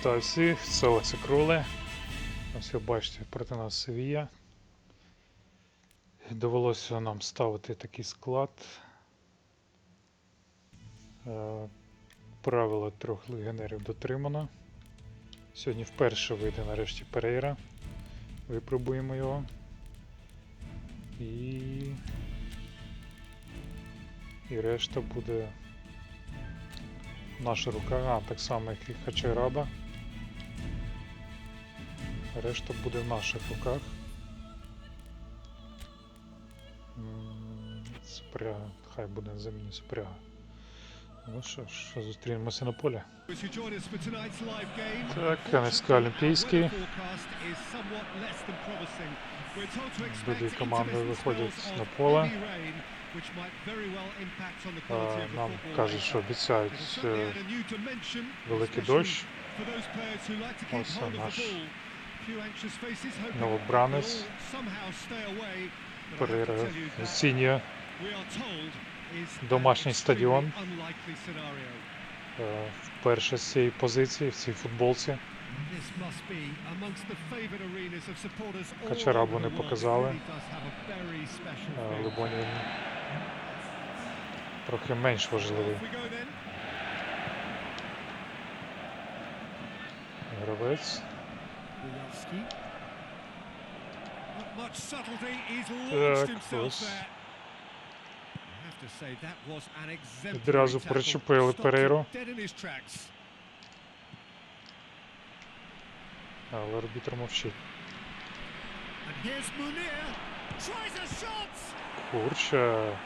Вітаю всіх, це Олекса Крули. Ось ви бачите проти нас Севія. Довелося нам ставити такий склад. Е, Правило трьох легіонерів дотримано. Сьогодні вперше вийде нарешті Перейра. Випробуємо його. І. І решта буде в наших руках, а так само як і Хачераба. Решта буде в наших руках. Спряга, хай буде заміні спряга. Ну що ж, зустрінемося на полі. Так, НСК Олімпійський. Обидві команди виходять на поле. Нам кажуть, що обіцяють е, великий дощ. Ось наш новобранець. Перейра оцінює домашній стадіон. е, вперше з цієї позиції, в цій футболці. Качарабу не показали. Е, Либоні він трохи менш важливий гравець. Відразу причепили Перейру. Але арбітр мовчить. Курча.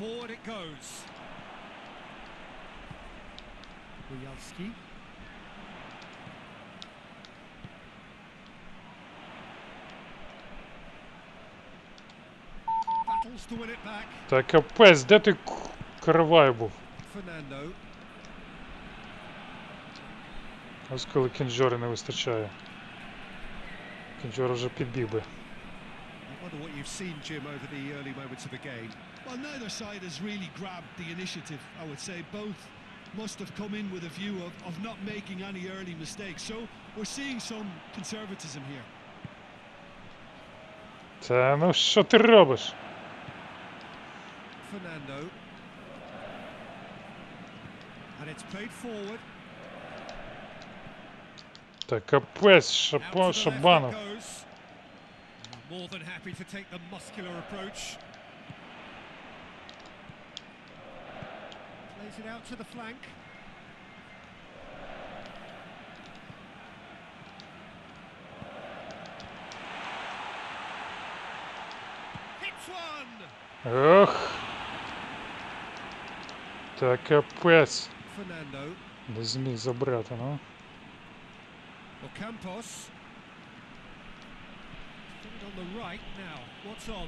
Forward it goes. Back. Та капець, де ти к- каравай був? Ось коли кінжори не вистачає. Кінжор вже підбіг би. Wonder what you've seen, Jim, over the early moments of the game. Well, neither side has really grabbed the initiative. I would say both must have come in with a view of, of not making any early mistakes. So we're seeing some conservatism here. Та ну що ти робиш? Fernando. And it's played forward. Та капець, Out Шапо, to the left it Шабанов. goes. More than happy to take the muscular approach. Plays it out to the flank. Hits one! Ох. Та капець. Fernando. Не зміг забрати, ну. Ocampos. Put it on the right now. What's on?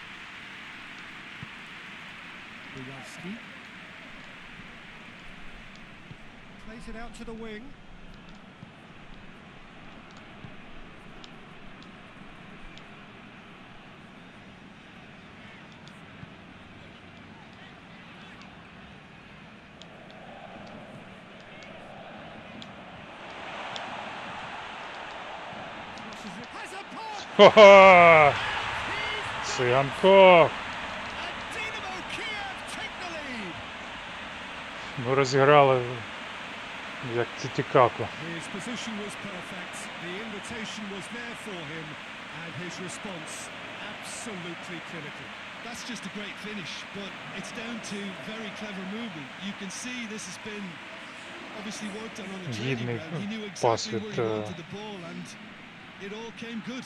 Bujalski. Plays it out to the wing. Crosses it. Has a pass! Ха-ха! He's Him, and his response absolutely clinical. That's just a great finish, but it's down to very clever movement. You can see this has been obviously worked on on the training ground. He knew exactly where he е, wanted the ball and it all came good.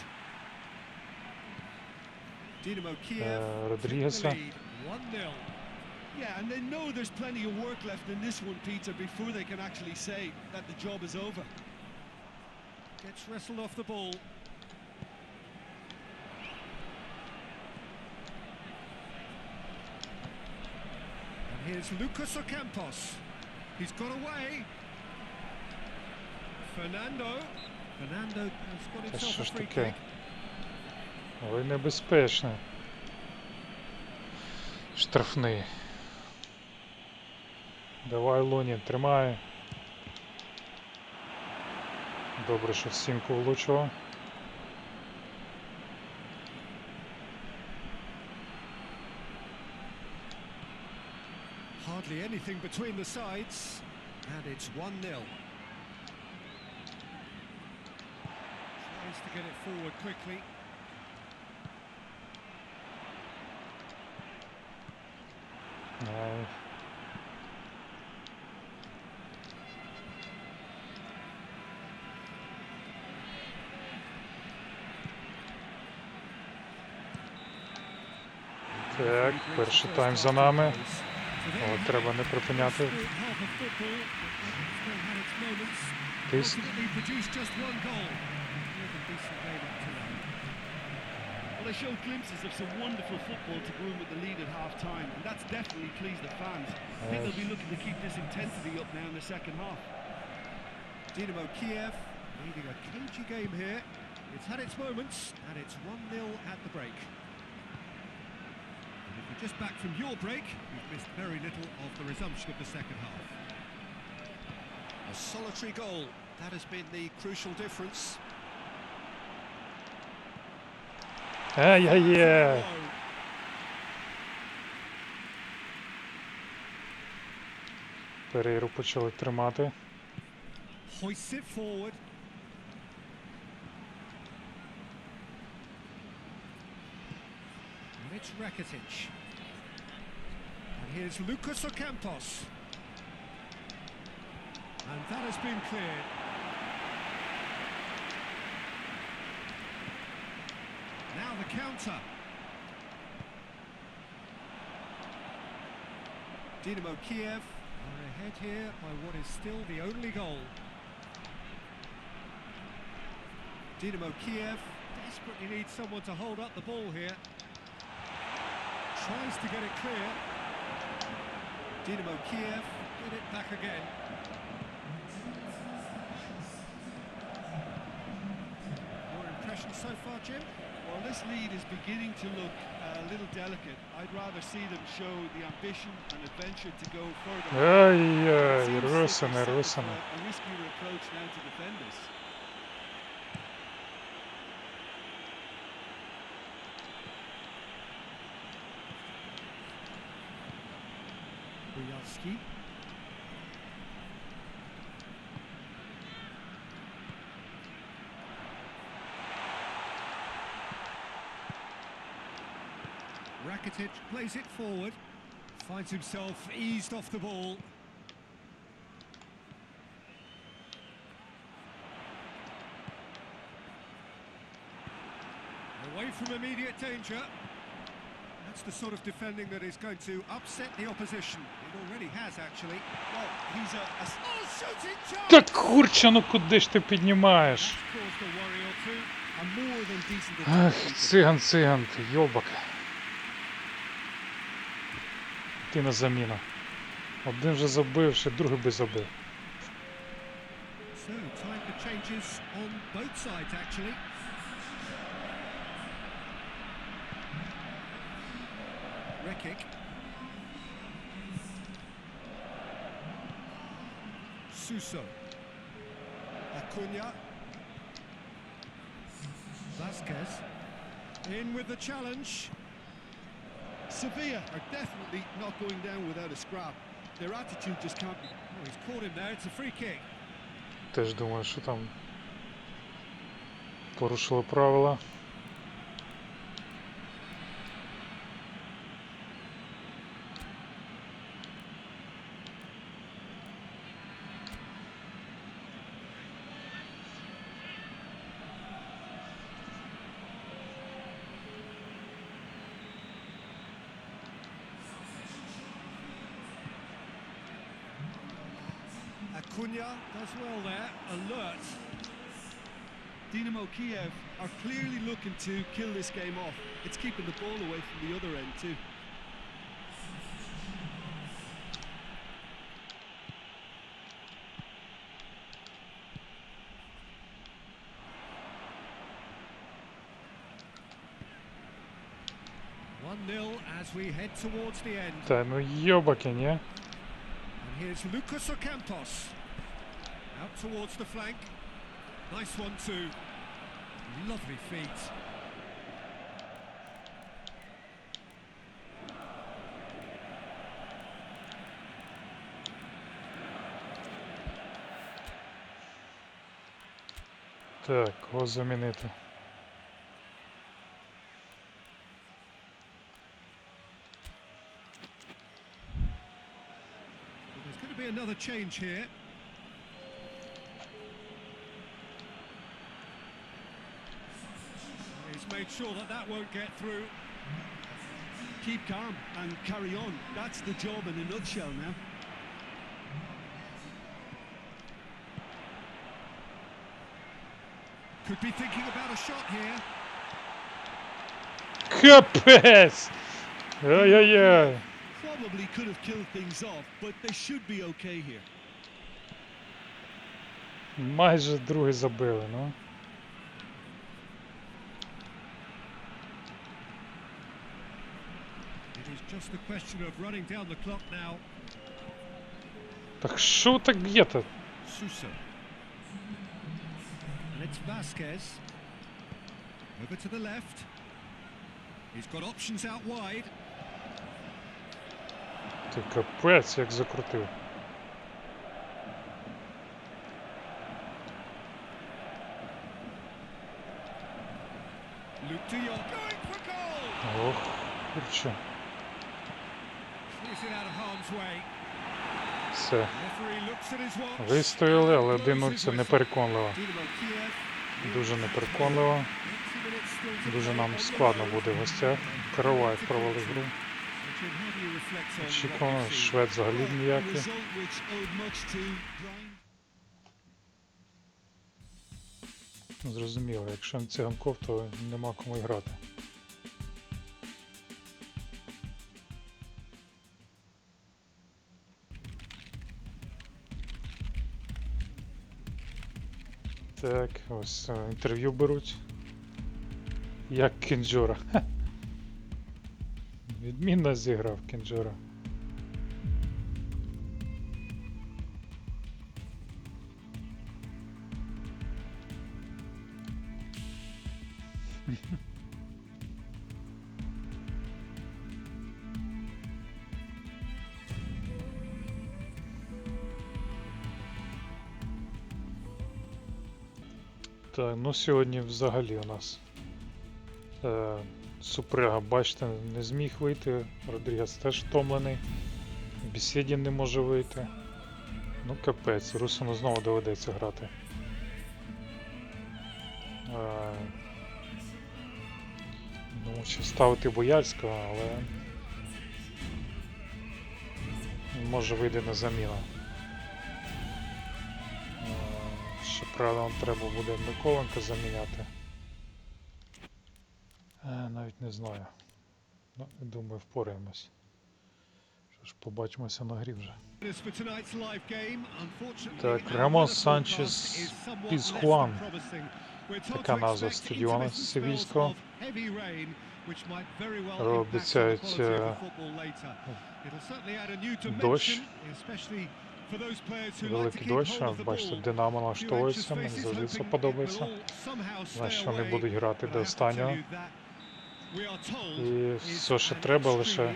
Dynamo Kiev е, lead. 1-0. Yeah, and they know there's plenty of work left in this one, Peter, before they can actually say that the job is over. Gets wrestled off the ball. And here's Lucas Ocampos. He's got away. Fernando. Fernando has got Та himself що a ж free таке? kick. Ой, небезпечно. Штрафний. Давай, Лунін, тримай. Добре, що в стінку влучило. Hardly anything between the sides. And it's 1 0. Tries to get it forward quickly. Ай. Так, перший тайм за нами. Але треба не припиняти. Тиск. Ultimately produced just one goal. With a decent game up to now. Well, they showed glimpses of some wonderful football to go in with the lead at half time, and that's definitely pleased the fans. I think they'll be looking to keep this intensity up now in the second half. Dynamo Kiev leading a cagey game here. It's had its moments, and it's 1-0 at the break. And if you're just back from your break, you've missed very little of the resumption of the second half. A solitary goal, that has been the crucial difference. Ай-яй-яй! Перейру почали тримати. Hoists it forward. And it's Rakitic. Here's Lucas Ocampos. And that has been cleared. Now the counter. Dynamo Kiev are ahead here by what is still the only goal. Dynamo Kiev desperately needs someone to hold up the ball here. Tries to get it clear. Dynamo Kiev get it back again. Your impression so far, Jim? Well, this lead is beginning to look uh, a little delicate. I'd rather see them show the ambition and adventure to go further. It Ай-яй, seems as if they're русини, set with русини. A, a riskier approach now to defend This. Rakitic plays it forward, finds himself eased off the ball. Away from immediate danger. That's the sort of defending that is going to upset the opposition. It already has, actually. Well, he's a, a Oh, shooting chance! Та курча, ну куди ж ти піднімаєш? Ах, циган, циган, ти йобак. Ти на заміну. Один вже забив, ще другий би забив. So, time for changes on both sides, actually. Rekic. Suso. Acuna. Vasquez. In with the challenge. Sevilla are definitely not going down without a scrap. Their attitude just can't be. Oh, he's caught him there. It's a free kick. Теж думаю, що там порушили правила. Cunha does well there, alert. Dynamo Kiev are clearly looking to kill this game off. It's keeping the ball away from the other end too. One 0 as we head towards the end. Та ну йобаки, ні? And here's Lucas Ocampos. Out towards the flank. Nice one too. Lovely feet. Так, кого замінити? There's going to be another change here. made sure that that won't get through. Keep calm and carry on. That's the job in a nutshell now. Could be thinking about a shot here. Капець! Ай-яй-яй! Probably could have killed things off, but they should be okay here. Майже другий забили, ну. is just a question of running down the clock now. Так що ви так б'єте? Suso. And it's Vasquez. Over to the left. He's got options out wide. Ти капець, як закрутив. Luke de Jong going for goal. Ох, курче. Все. Вистояли, але 1-0 це непереконливо. Дуже непереконливо. Дуже нам складно буде в гостях. Караваєв провели гру. Очікувано, швед взагалі ніякий. Зрозуміло, якщо не циганков, то нема кому грати. Так, ось е, інтерв'ю беруть. Як кінджура. Відмінно зіграв Кінджора. Ну сьогодні взагалі у нас е, Супряга, бачите, не зміг вийти. Родрігес теж втомлений. Бесідін не може вийти. Ну капець, Русину знову доведеться грати. Е, ну, ще ставити Бояльського, але може вийде на заміну. правилам треба буде Миколенка заміняти. Е, навіть не знаю. Ну, Думаю, впораємось. Що ж, побачимося на грі вже. Так, Рамон Санчес Пізхуан. Така назва стадіону Севільського. Обіцяють е, е, дощ. Великий дощ, бачите, Динамо налаштовується, мені завжди це подобається. Значить, вони будуть грати до останнього. І все, що треба лише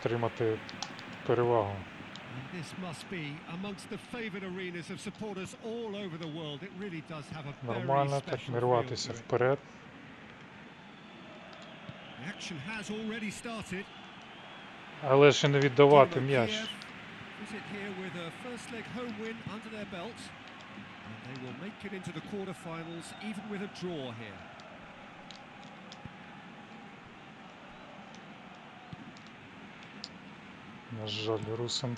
отримати перевагу. Нормально, так не вперед. Але ще не віддавати м'яч. На жаль, русам.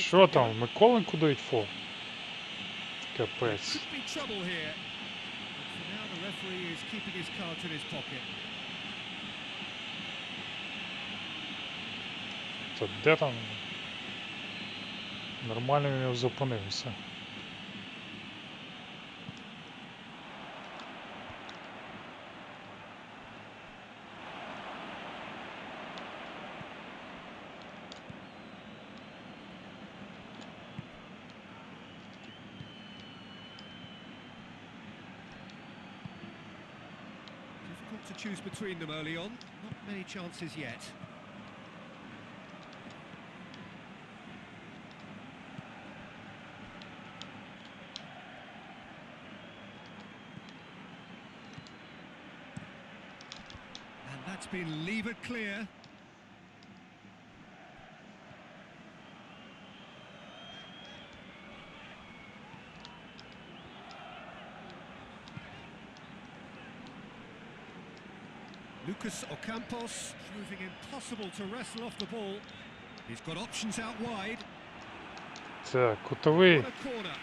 Що там? Миколенко дають фол? Капець. For now, the referee is keeping his cards in his pocket. Та де там? Нормально він зупинився. Choose between them early on. Not many chances yet. And that's been levered clear. Lucas Ocampos proving impossible to wrestle off the ball. He's got options out wide. Так, кутовий. What a corner.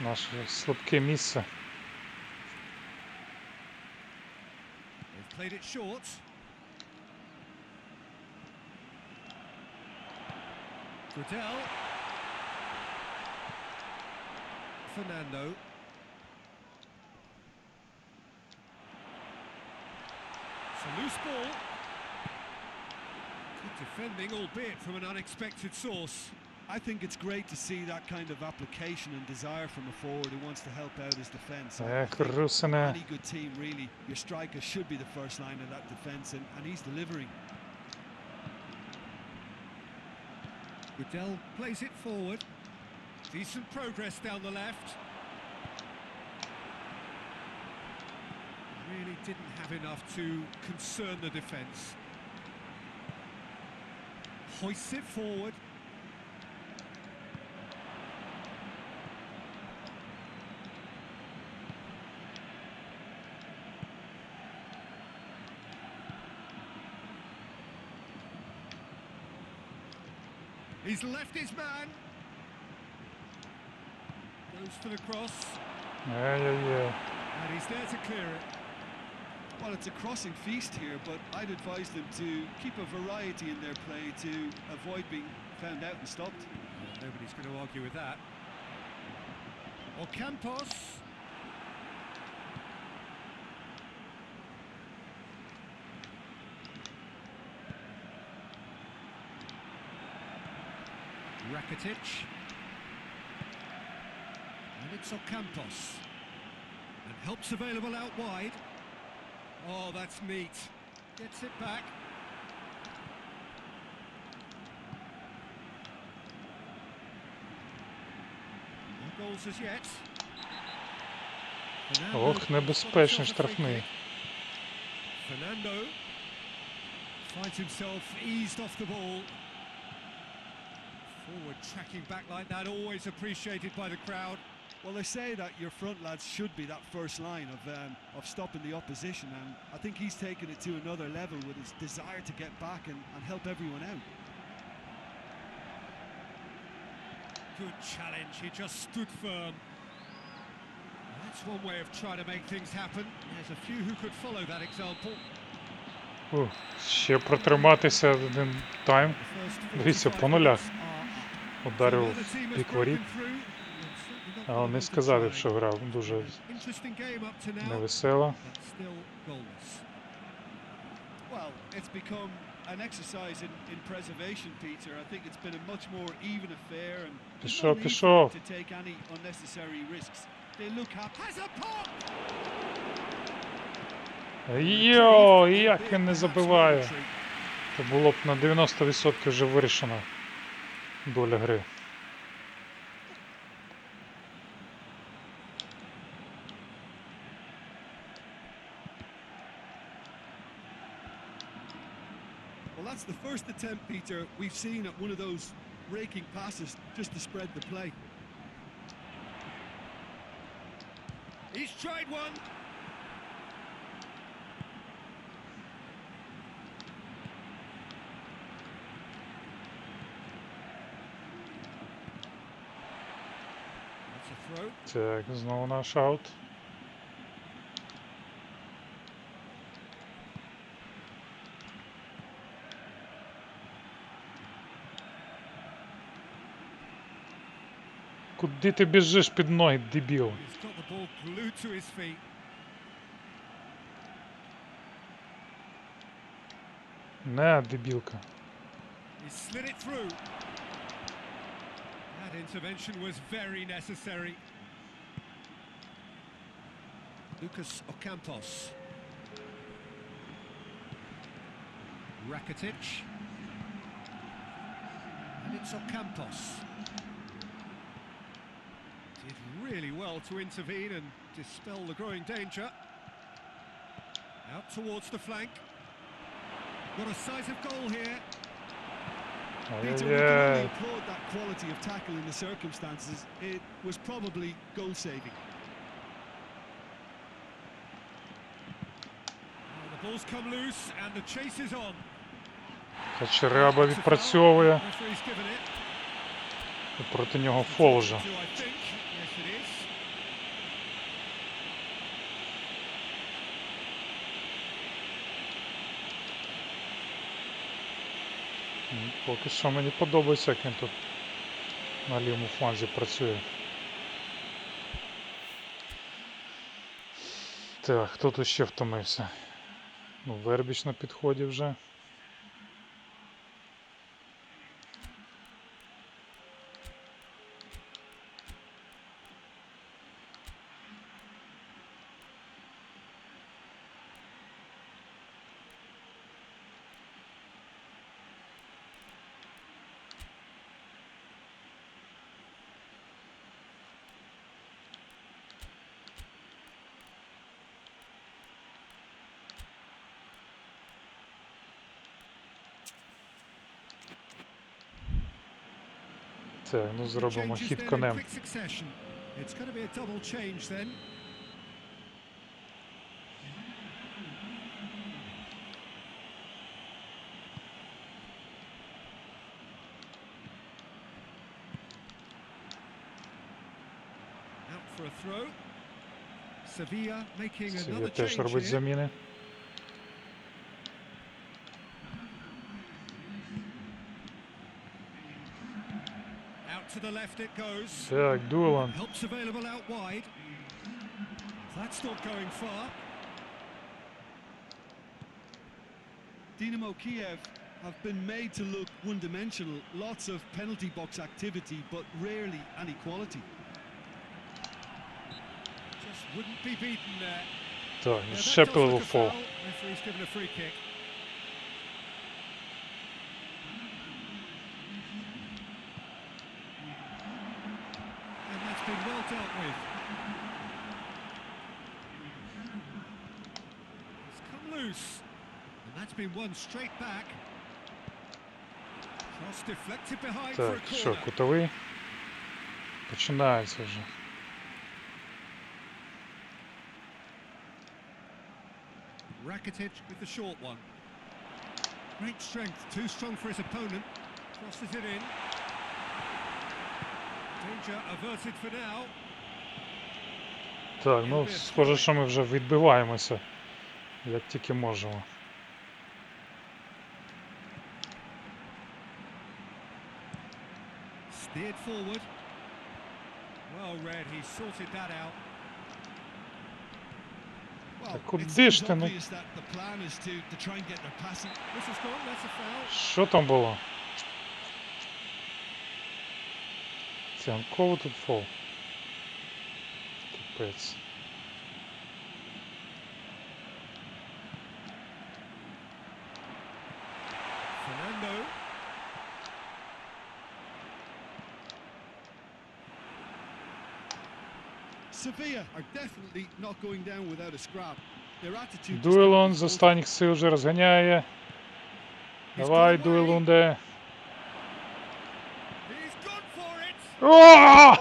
Наше слабке місце. They've played it short. Gradel. Fernando. loose ball. Good defending, albeit from an unexpected source. I think it's great to see that kind of application and desire from a forward who wants to help out his defence. Eh, eh, Any good team, really, your striker should be the first line of that defence, and, and he's delivering. Goodell plays it forward. Decent progress down the left. really didn't have enough to concern the defence. Hoists it forward. He's left his man. Goes for the cross. Yeah, yeah, yeah. And he's there to clear it. Well, it's a crossing feast here, but I'd advise them to keep a variety in their play to avoid being found out and stopped. Nobody's going to argue with that. Ocampos. Rakitic. And it's Ocampos. And help's available out wide. Oh, that's neat. Gets it back. No goals as yet. Fernando Ох, got небезпечний himself a free штрафний. kick. Fernando finds himself eased off the ball. Forward tracking back like that, always appreciated by the crowd. Well, they say that your front lads should be that first line of um, of stopping the opposition, and I think he's taken it to another level with his desire to get back and, and help everyone out. Good challenge, he just stood firm. That's one way of trying to make things happen. There's a few who could follow that example. Ух, ще протриматися один тайм. The first Дивіться, 45 по нулях. minutes are up. Ударив Another team has бік воріт. Але не сказати, try. що гра дуже Interesting game up to now, невесела. but still goalless. Well, it's become an exercise in, in preservation, Peter. I think it's been a much more even affair, and there's Пішов, no need for пішов. them to take any unnecessary risks. They look happy. Has a pop! Йо, як він не забиває. Це було б на 90% вже вирішена доля гри. Well, that's the first attempt, Peter, we've seen at one of those raking passes just to spread the play. He's tried one. Так, наш аут. Куди ти біжиш під ноги, дебіл? He's got the ball glued to his feet. Не, дебілка. He slid it through. That intervention was very necessary. Lucas Ocampos. Rakitic. And it's Ocampos. Did really well to intervene and dispel the growing danger. Out towards the flank. What a size of goal here. Peter, we can only Ай-яй-яй. applaud that quality of tackle in the circumstances. It was probably goal saving. Well, the ball's come loose and the chase is on. Качераба It's a foul. відпрацьовує. Referee's given it. І проти нього фол вже. Yes, it is. Поки що мені подобається, як він тут на лівому фланзі працює. Так, хто тут ще втомився? Ну, Вербіч на підході вже. Це ну зробимо хід конем. Sevilla теж робить заміни. the left it goes. Так, Дуелан. Helps available out wide. That's not going far. Dynamo Kiev have been made to look one-dimensional. Lots of penalty box activity, but rarely any quality. Just wouldn't be beaten there. Так, Yeah, that ще does пиливо look a фол. foul. Referee's given a free kick. Been won straight back. Cross deflected behind for Так, що, corner. кутовий? Починається вже. Rakitic with the short one. Great strength, too strong for his opponent. Crosses it in. Danger averted for now. Так, ну схоже, що ми вже відбиваємося, як тільки можемо. Steered forward. Well read, he sorted that out. Куди ж ти? там было? Цянково тут фол. Капець. Дуелон з останніх сил вже розганяє. Давай, Дуелунде. О!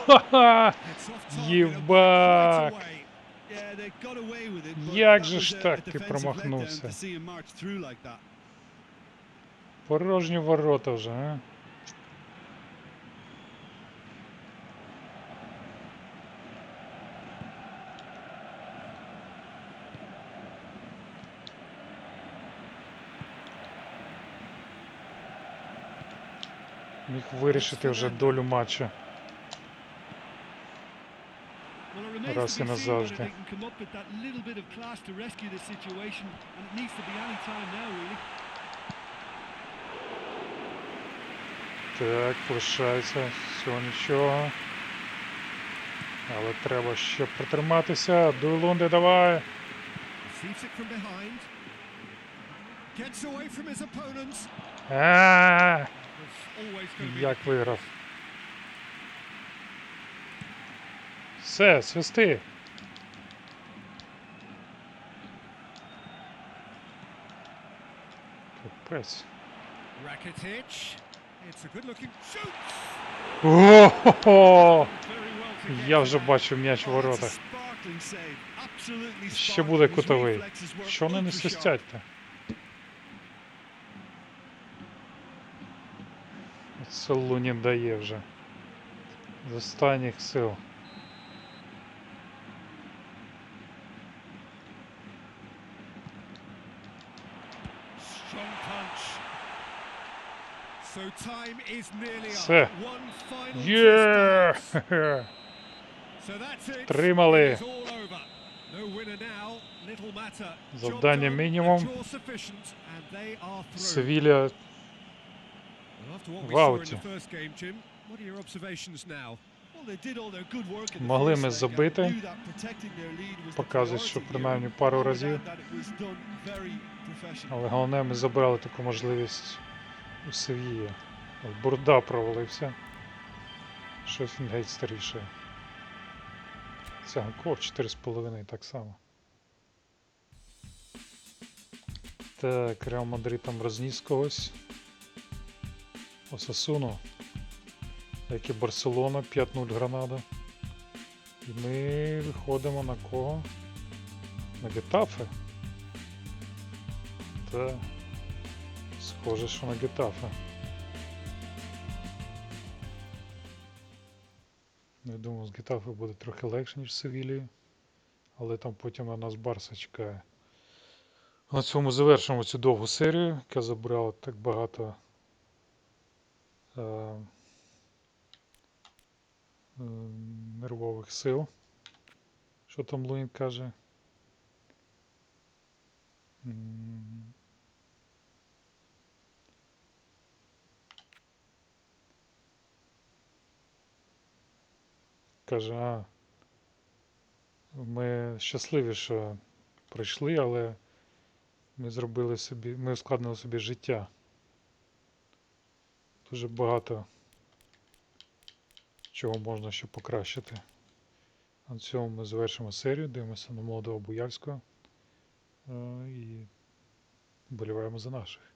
Як же ж так ти промахнувся? Порожні ворота вже, а? міг вирішити вже долю матчу. Раз і назавжди. Так, лишається всього нічого. Але треба ще протриматися. Дуйлунди давай. Gets як виграв. Все, свисти. Капець. О-хо-хо! Я вже бачу м'яч у воротах. Ще буде кутовий. Що вони не свистять-то? Це Лунін дає вже. З останніх сил. Strong punch. So time is nearly Все. up. One final Є! twist perhaps. So that's it. Тримали. It's all over. Вау, ці. Могли ми забити. показують, що принаймні пару разів. Але головне, ми забрали таку можливість у Севії. Бурда провалився. Щось він геть старіше. Цяганков 4,5 так само. Так, Реал Мадрид там розніс когось. Осасуну. Як і Барселона 5-0 Гранада. І ми виходимо на кого? На Гетафе. Та схоже, що на Гетафе. Я думав, з Гетафе буде трохи легше, ніж з Севілією. Але там потім на нас Барса чекає. На цьому завершимо цю довгу серію, яка забрала так багато нервових сил. Що там Луїн каже? Каже, а ми щасливі, що прийшли, але ми зробили собі, ми ускладнили собі життя. Дуже багато чого можна ще покращити. На цьому ми завершимо серію, дивимося на молодого Буяльського е, і вболіваємо за наших.